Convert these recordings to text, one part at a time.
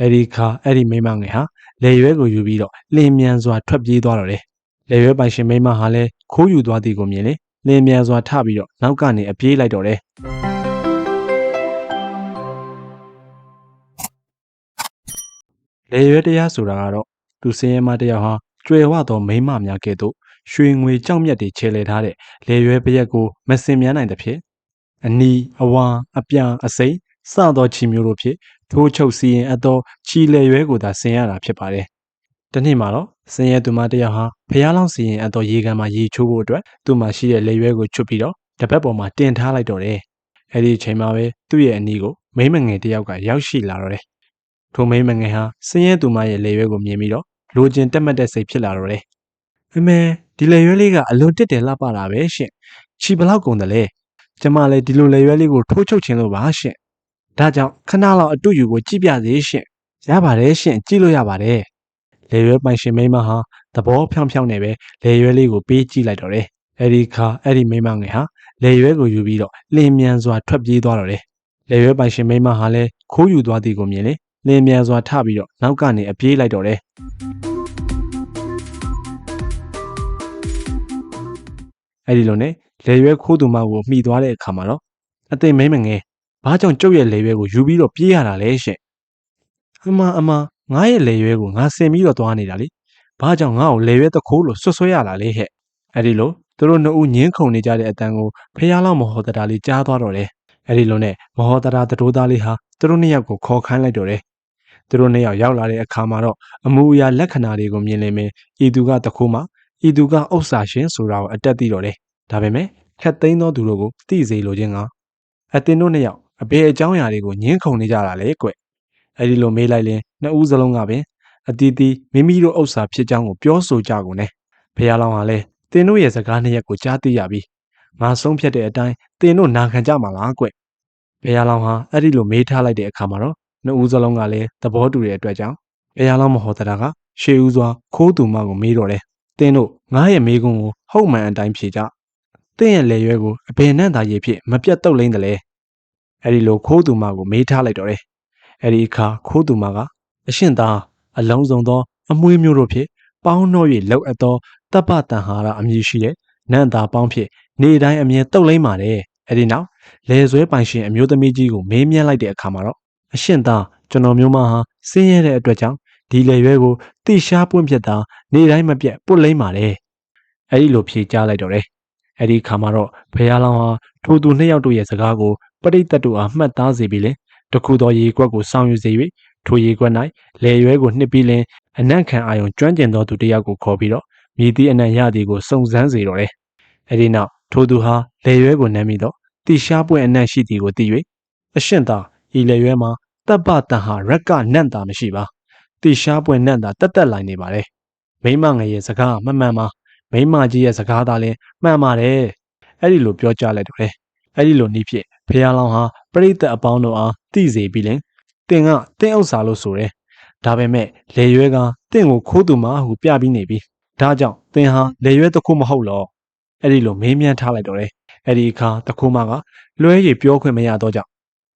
အဲ့ဒီခါအဲ့ဒီမိန်းမငယ်ဟာလေရွဲကိုယူပြီးတော့လင်းမြန်စွာထွက်ပြေးသွားတော့တယ်လေရွဲပိုင်ရှင်မိန်းမဟာလည်းခိုးယူသွားသည်ကိုမြင်လေလင်းမြန်စွာထပြီးတော့နောက်ကနေအပြေးလိုက်တော့တယ်လေရွဲတရားဆိုတာကတော့သူစင်းရဲမတစ်ယောက်ဟာကျွယ်ဝသောမိန်းမများကဲ့သို့ရွှေငွေကြောက်မြတ်တွေခြေလှယ်ထားတဲ့လေရွဲပရက်ကိုမစင်မြန်းနိုင်တဲ့ဖြစ်အနီအဝါအပြာအစိမ့်စသောချီမျိုးတို့ဖြင့် ထိုးချုပ်စီရင်အပ်သောချီလေရွဲကိုသာဆင်ရတာဖြစ်ပါတယ်။တနေ့မှာတော့ဆင်ရဲသူမတစ်ယောက်ဟာဖျားလောင်းစီရင်အပ်သောရေကန်မှာရေချိုးဖို့အတွက်သူ့မှာရှိတဲ့လေရွဲကိုချွတ်ပြီးတော့တပတ်ပေါ်မှာတင်ထားလိုက်တော့တယ်။အဲဒီအချိန်မှာပဲသူ့ရဲ့အနီကိုမိန်းမငယ်တစ်ယောက်ကရောက်ရှိလာတော့တယ်။ထိုမိန်းမငယ်ဟာဆင်ရဲသူမရဲ့လေရွဲကိုမြင်ပြီးတော့လိုချင်တက်မှတ်တဲ့စိတ်ဖြစ်လာတော့တယ်။အမေဒီလေရွဲလေးကအလွန်တက်တယ်လှပတာပဲရှင်။ချီဘလောက်ကုန်တယ်လဲ။ကျမလည်းဒီလိုလေရွဲလေးကိုထိုးချုပ်ခြင်းလို့ပါရှင်။ ဒါကြောင့်ခဏလောက်အတူယူကိုကြည့်ပြစေရှင်။ရပါတယ်ရှင်ကြည့်လို့ရပါတယ်။လေရွဲပိုင်ရှင်မိန်းမဟာသဘောဖြောင်းဖြောင်းနဲ့ပဲလေရွဲလေးကိုပေးကြည့်လိုက်တော့တယ်။အဲဒီခါအဲ့ဒီမိန်းမငယ်ဟာလေရွဲကိုယူပြီးတော့လင်းမြန်စွာထွက်ပြေးသွားတော့တယ်။လေရွဲပိုင်ရှင်မိန်းမဟာလည်းခိုးယူသွားသည်ကိုမြင်လေလင်းမြန်စွာထပြီးတော့နောက်ကနေအပြေးလိုက်တော့တယ်။အဲ့ဒီလိုနဲ့လေရွဲခိုးသူမကိုမှီသွားတဲ့အခါမှာတော့အသိမိန်းမငယ် ဘာကြောင့်ကျုပ်ရဲ့လေရွဲကိုယူပြီးတော့ပြေးရတာလဲရှင်။အမအမငါရဲ့လေရွဲကိုငါဆင်ပြီးတော့သွားနေတာလေ။ဘာကြောင့်ငါ့ကိုလေရွဲတခိုးလို့ဆွဆွဲရတာလဲဟဲ့။အဲ့ဒီလိုသူတို့နှစ်ဦးညင်းခုန်နေကြတဲ့အတန်ကိုဖះလောက်မဟောတတာလေးကြားသွားတော့တယ်။အဲ့ဒီလိုနဲ့မဟောတတာသတို့သားလေးဟာသူတို့နှစ်ယောက်ကိုခေါ်ခိုင်းလိုက်တော့တယ်။သူတို့နှစ်ယောက်ရောက်လာတဲ့အခါမှာတော့အမူအရာလက္ခဏာတွေကိုမြင်လင်မင်းဤသူကတခိုးမှဤသူကဥစ္စာရှင်ဆိုတာကိုအတက်သိတော့တယ်။ဒါပေမဲ့ခက်သိမ်းသောသူတို့ကိုသိစေလိုခြင်းကအတင်တို့နှစ်ယောက် အဘယ်အကြောင်းအရာတွေကိုညင်းခုန်နေကြတာလဲကွ။အဲ့ဒီလိုမေးလိုက်ရင်နှစ်ဦးစလုံးကပင်အတီးတီးမိမိတို့ဥစ္စာဖြစ်ကြောင်းကိုပြောဆိုကြကုန်တယ်။ဖះလောင်းကလည်းတင်တို့ရဲ့စကားနှစ်ရက်ကိုကြားသိရပြီ။ငါဆုံးဖြတ်တဲ့အတိုင်းတင်တို့နာခံကြမှာလားကွ။ဖះလောင်းဟာအဲ့ဒီလိုမေးထားလိုက်တဲ့အခါမှာတော့နှစ်ဦးစလုံးကလည်းသဘောတူတဲ့အတွက်ကြောင့်ဖះလောင်းမဟောတတာကရှေးဦးစွာခိုးသူမကိုမေးတော့တယ်။တင်တို့ငါရဲ့မေးခွန်းကိုဟုတ်မှန်အတိုင်းဖြေကြ။တင့်ရဲ့လေရွဲကိုအဘယ်နဲ့သာရည်ဖြစ်မပြတ်တုတ်လိမ့်တယ်လေ အဲ့ဒီလိုခိုးသူမကိုမေးထားလိုက်တော့တယ်အဲ့ဒီအခါခိုးသူမကအရှင်သားအလုံးစုံသော အမွှေးမျိုးတို့ဖြင့်ပေါင်းတော့၍လောက်အပ်သောတပ်ပတန်ဟာရအမည်ရှိတဲ့နန့်သားပေါင်းဖြင့်နေတိုင်းအမြဲတုတ်လိမ့်ပါတယ်အဲ့ဒီနောက်လေဆွဲပိုင်ရှင်အမျိုးသမီးကြီးကိုမေးမြန်းလိုက်တဲ့အခါမှာတော့အရှင်သားကျွန်တော်မျိုးမဟာဆင်းရဲတဲ့အတွက်ကြောင့်ဒီလေရွဲကိုတိရှားပွင့်ပြက်တာနေတိုင်းမပြတ်ပုတ်လိမ့်ပါတယ်အဲ့ဒီလိုဖြေကြားလိုက်တော့တယ်အဲ့ဒီခါမှာတော့ဖះလောင်းဟာထိုသူနှစ်ယောက်တို့ရဲ့စကားကို ပရိသတ်တို့အားမှတ်သားစေပြီးလင်တခုသောရေကွက်ကိုစောင့်ယူစေ၍ထိုရေကွက်၌လေရွဲကိုနှစ်ပြီးလင်အနံ့ခံအာယုံကျွမ်းကျင်သောသူတစ်ယောက်ကိုခေါ်ပြီးတော့မြည်သည့်အနံ့ရသည်ကိုစုံစမ်းစေတော့တယ်။အဲဒီနောက်ထိုသူဟာလေရွဲကိုနမ်းပြီးတော့တိရှားပွင့်အနံ့ရှိသည်ကိုသိ၍အရှင်သာဤလေရွဲမှာတပ်ပတန်ဟာရက်ကနန့်တာမရှိပါ။တိရှားပွင့်နန့်တာတက်တက်လိုက်နေပါတယ်။မိမငယ်ရဲ့စကားမမှန်ပါမိမကြီးရဲ့စကားသားလည်းမှန်ပါတယ်။အဲ့ဒီလိုပြောကြားလိုက်တော့တယ်။အဲ့ဒီလိုနီးဖြစ် ဖះလောင်းဟာပရိသတ်အပေါင်းတို့အားသိစေပြီးလင်တင်ကတင်းဥစ္စာလို့ဆိုတယ်။ဒါပေမဲ့လေရွဲကတင့်ကိုခိုးသူမဟုပြပြီးနေပြီ။ဒါကြောင့်တင်ဟာလေရွဲတစ်ခုမဟုတ်လော။အဲ့ဒီလိုမေးမြန်းထားလိုက်တော့တယ်။အဲ့ဒီအခါတခိုးမကလွဲရည်ပြောခွင့်မရတော့ကြောင့်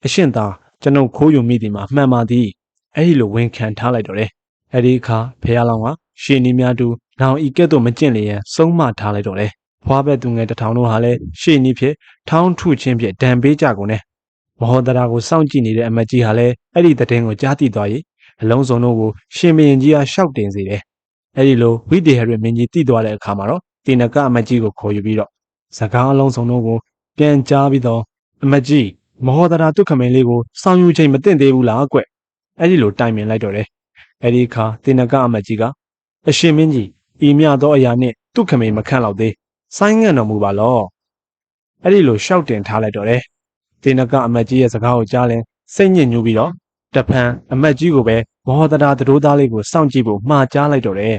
အရှင်သာကျွန်ုပ်ခိုးယူမိသည်မှာမှန်ပါသည်။အဲ့ဒီလိုဝန်ခံထားလိုက်တော့တယ်။အဲ့ဒီအခါဖះလောင်းကရှေနီများတူနောင်ဤကဲ့သို့မကျင့်လျင်ဆုံးမထားလိုက်တော့တယ်။ ဖွားဘက်သူငယ်တထောင်တို့ဟာလည်းရှေနီဖြစ်ထောင်းထုချင်းဖြင့်ဒဏ်ပေးကြကုန်တယ်။မဟောဒရာကိုစောင့်ကြည့်နေတဲ့အမတ်ကြီးဟာလည်းအဲ့ဒီသတင်းကိုကြားသိသွား၍အလုံးစုံတို့ကိုရှင်ဘရင်ကြီးအားရှောက်တင်စေတယ်။အဲ့ဒီလိုဝိတေဟရမင်းကြီးတည်သွားတဲ့အခါမှာတော့တေနကအမတ်ကြီးကိုခေါ်ယူပြီးတော့စကားအလုံးစုံတို့ကိုပြန်ကြားပြီးတော့အမတ်ကြီးမဟောဒရာတုခမင်းလေးကိုစောင့်ယူချိန်မတင်သေးဘူးလားကွ။အဲ့ဒီလိုတိုင်ပင်လိုက်တော့တယ်။အဲ့ဒီအခါတေနကအမတ်ကြီးကအရှင်မင်းကြီးဤမြသောအရာနှင့်တုခမင်းမခန့်တော့သေး ဆိုင်းငံ့တော်မူပါလောအဲ့ဒီလိုရှောက်တင်ထားလိုက်တော့တယ်တေနကအမတ်ကြီးရဲ့စကားကိုကြားလဲစိတ်ညစ်ညူးပြီးတော့တဖန်အမတ်ကြီးကိုပဲမောဟတရာသတို့သားလေးကိုစောင့်ကြည့်ဖို့မှားကြားလိုက်တော့တယ်